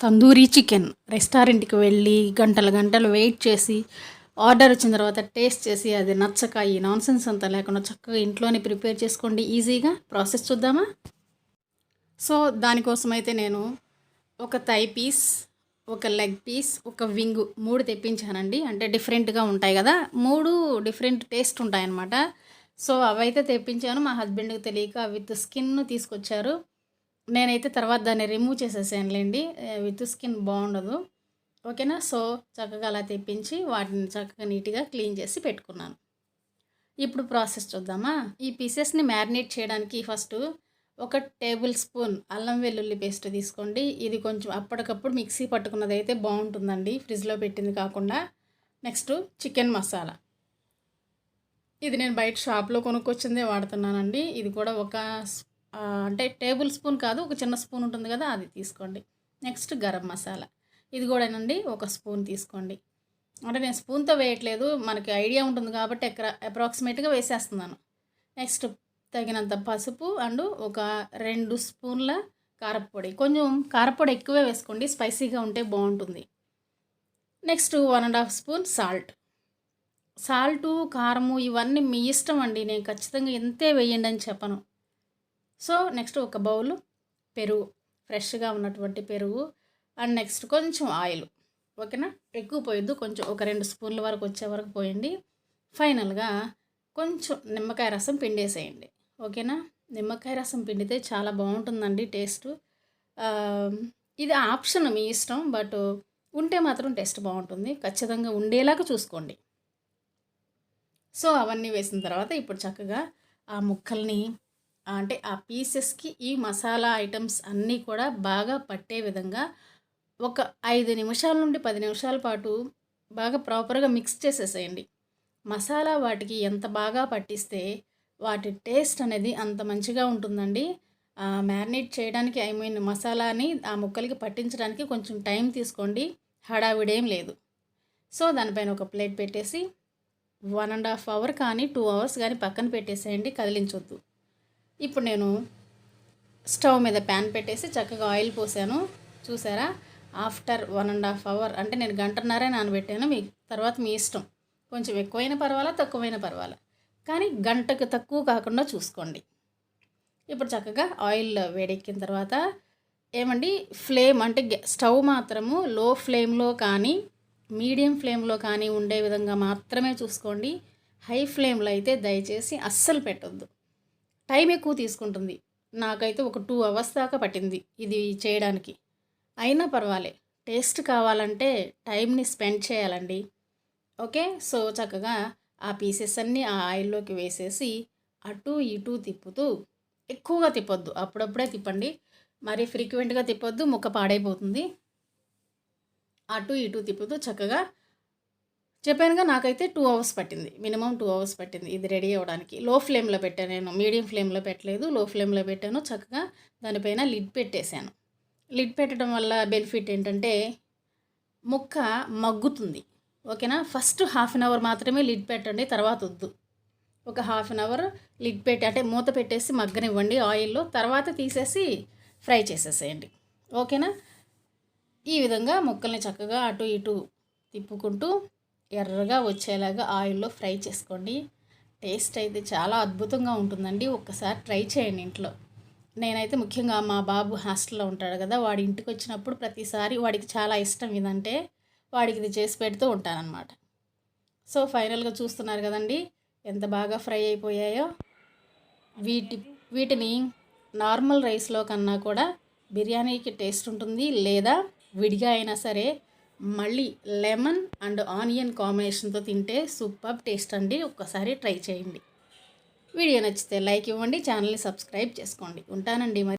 Tandoori chicken రెస్టారెంట్కి వెళ్ళి గంటలు గంటలు వెయిట్ చేసి ఆర్డర్ వచ్చిన తర్వాత టేస్ట్ చేసి అది నచ్చక ఈ నాన్సెన్స్ అంతా లేకుండా చక్కగా ఇంట్లోనే ప్రిపేర్ చేసుకోండి. ఈజీగా ప్రాసెస్ చూద్దామా? సో దానికోసం అయితే నేను ఒక థై పీస్ ఒక లెగ్ పీస్ ఒక వింగ్ మూడు తెప్పించానండి. అంటే డిఫరెంట్గా ఉంటాయి కదా మూడు డిఫరెంట్ టేస్ట్ ఉంటాయన్నమాట. సో అవైతే తెప్పించాను. మా హస్బెండ్కి తెలియక విత్ స్కిన్ తీసుకొచ్చారు. నేనైతే తర్వాత దాన్ని రిమూవ్ చేసేసానులేండి. విత్ స్కిన్ బాగుండదు. ఓకేనా? సో చక్కగా అలా తెప్పించి వాటిని చక్కగా నీట్గా క్లీన్ చేసి పెట్టుకున్నాను. ఇప్పుడు ప్రాసెస్ చూద్దామా? ఈ పీసెస్ని మ్యారినేట్ చేయడానికి ఫస్ట్ ఒక టేబుల్ స్పూన్ అల్లం వెల్లుల్లి పేస్ట్ తీసుకోండి. ఇది కొంచెం అప్పటికప్పుడు మిక్సీ పట్టుకున్నది అయితే బాగుంటుందండి ఫ్రిడ్జ్లో పెట్టింది కాకుండా. నెక్స్ట్ చికెన్ మసాలా ఇది నేను బయట షాప్లో కొనుక్కొచ్చిందే వాడుతున్నానండి. ఇది కూడా ఒక అంటే టేబుల్ స్పూన్ కాదు ఒక చిన్న స్పూన్ ఉంటుంది కదా అది తీసుకోండి. నెక్స్ట్ గరం మసాలా. ఇది కూడానండి ఒక స్పూన్ తీసుకోండి. అంటే నేను స్పూన్తో వేయట్లేదు మనకి ఐడియా ఉంటుంది కాబట్టి ఎక్కడ అప్రాక్సిమేట్గా వేసేస్తున్నాను. నెక్స్ట్ తగినంత పసుపు అండ్ ఒక రెండు స్పూన్ల కారపొడి. కొంచెం కారపొడి ఎక్కువే వేసుకోండి స్పైసీగా ఉంటే బాగుంటుంది. Next one and half spoon salt. Salt కారము ఇవన్నీ మీ ఇష్టం అండి. నేను ఖచ్చితంగా ఎంతే వేయండి అని చెప్పను. సో నెక్స్ట్ ఒక బౌల్ పెరుగు ఫ్రెష్గా ఉన్నటువంటి పెరుగు అండ్ నెక్స్ట్ కొంచెం ఆయిల్. ఓకేనా? ఎక్కువ పోయొద్దు కొంచెం ఒక రెండు స్పూన్ల వరకు వచ్చే వరకు పోయండి. ఫైనల్గా కొంచెం నిమ్మకాయ రసం పిండేసేయండి. ఓకేనా? నిమ్మకాయ రసం పిండితే చాలా బాగుంటుందండి టేస్ట్. ఇది ఆప్షన్ మీ ఇష్టం బట్ ఉంటే మాత్రం టేస్ట్ బాగుంటుంది. ఖచ్చితంగా ఉండేలాగా చూసుకోండి. సో అవన్నీ వేసిన తర్వాత ఇప్పుడు చక్కగా ఆ ముక్కల్ని అంటే ఆ పీసెస్కి ఈ మసాలా ఐటమ్స్ అన్నీ కూడా బాగా పట్టే విధంగా ఒక ఐదు నిమిషాల నుండి పది నిమిషాల పాటు బాగా ప్రాపర్గా మిక్స్ చేసేసేయండి. మసాలా వాటికి ఎంత బాగా పట్టిస్తే వాటి టేస్ట్ అనేది అంత మంచిగా ఉంటుందండి. మ్యారినేట్ చేయడానికి ఐ మీన్ మసాలాని ఆ ముక్కలకి పట్టించడానికి కొంచెం టైం తీసుకోండి. హడావిడేం లేదు. సో దానిపైన ఒక ప్లేట్ పెట్టేసి వన్ అండ్ హాఫ్ అవర్ కానీ టూ అవర్స్ కానీ పక్కన పెట్టేసేయండి. కదిలించొద్దు. ఇప్పుడు నేను స్టవ్ మీద ప్యాన్ పెట్టేసి చక్కగా ఆయిల్ పోసాను. చూసారా? After one and half hour అంటే నేను గంటన్నరే నానబెట్టాను. మీ తర్వాత మీ ఇష్టం. కొంచెం ఎక్కువైనా పర్వాలా తక్కువైనా పర్వాలా. కానీ గంటకు తక్కువ కాకుండా చూసుకోండి. ఇప్పుడు చక్కగా ఆయిల్ వేడెక్కిన తర్వాత ఏమండి? ఫ్లేమ్ అంటే స్టవ్ మాత్రము లో ఫ్లేమ్లో కానీ మీడియం ఫ్లేమ్లో కానీ ఉండే విధంగా మాత్రమే చూసుకోండి. హై ఫ్లేమ్లో అయితే దయచేసి అస్సలు పెట్టొద్దు. టైం ఎక్కువ తీసుకుంటుంది. నాకైతే ఒక టూ అవర్స్ దాకా పట్టింది ఇది చేయడానికి. అయినా పర్వాలే. టేస్ట్ కావాలంటే టైంని స్పెండ్ చేయాలండి. ఓకే? సో చక్కగా ఆ పీసెస్ అన్నీ ఆ ఆయిల్లోకి వేసేసి అటు ఇటు తిప్పుతూ ఎక్కువగా తిప్పొద్దు. అప్పుడప్పుడే తిప్పండి. మరి ఫ్రీక్వెంట్గా తిప్పొద్దు ముక్క పాడైపోతుంది. అటు ఇటు తిప్పుతూ చక్కగా చెప్పానుగా నాకైతే టూ అవర్స్ పట్టింది. మినిమం టూ అవర్స్ పట్టింది. ఇది రెడీ అవ్వడానికి. లో ఫ్లేమ్లో పెట్టాను నేను. మీడియం ఫ్లేమ్లో పెట్టలేదు. లో ఫ్లేమ్లో పెట్టాను. చక్కగా దానిపైన లిడ్ పెట్టేశాను. లిడ్ పెట్టడం వల్ల బెనిఫిట్ ఏంటంటే ముక్క మగ్గుతుంది. ఓకేనా? ఫస్ట్ హాఫ్ అన్ అవర్ మాత్రమే లిడ్ పెట్టండి. తర్వాత వద్దు. ఒక హాఫ్ అన్ అవర్ లిడ్ పెట్టి అంటే మూత పెట్టేసి మగ్గనివ్వండి ఆయిల్లో. తర్వాత తీసేసి ఫ్రై చేసేసేయండి. ఓకేనా? ఈ విధంగా ముక్కల్ని చక్కగా అటు ఇటు తిప్పుకుంటూ ఎర్రగా వచ్చేలాగా ఆయిల్లో ఫ్రై చేసుకోండి. టేస్ట్ అయితే చాలా అద్భుతంగా ఉంటుందండి. ఒక్కసారి ట్రై చేయండి ఇంట్లో. నేనైతే ముఖ్యంగా మా బాబు హాస్టల్లో ఉంటాడు కదా వాడి ఇంటికి వచ్చినప్పుడు ప్రతిసారి వాడికి చాలా ఇష్టం ఇదంటే వాడికి ఇది చేసి పెడుతూ ఉంటానన్నమాట. సో ఫైనల్గా చూస్తున్నారు కదండి ఎంత బాగా ఫ్రై అయిపోయాయో. వీటి వీటిని నార్మల్ రైస్లో కన్నా కూడా బిర్యానీకి టేస్ట్ ఉంటుంది లేదా విడిగా అయినా సరే మళ్ళీ లెమన్ అండ్ ఆనియన్ కాంబినేషన్తో తింటే సూపర్ టేస్ట్ అండి. ఒక్కసారి ట్రై చేయండి. వీడియో నచ్చితే లైక్ ఇవ్వండి ఛానల్ని సబ్స్క్రైబ్ చేసుకోండి. ఉంటానండి మరి.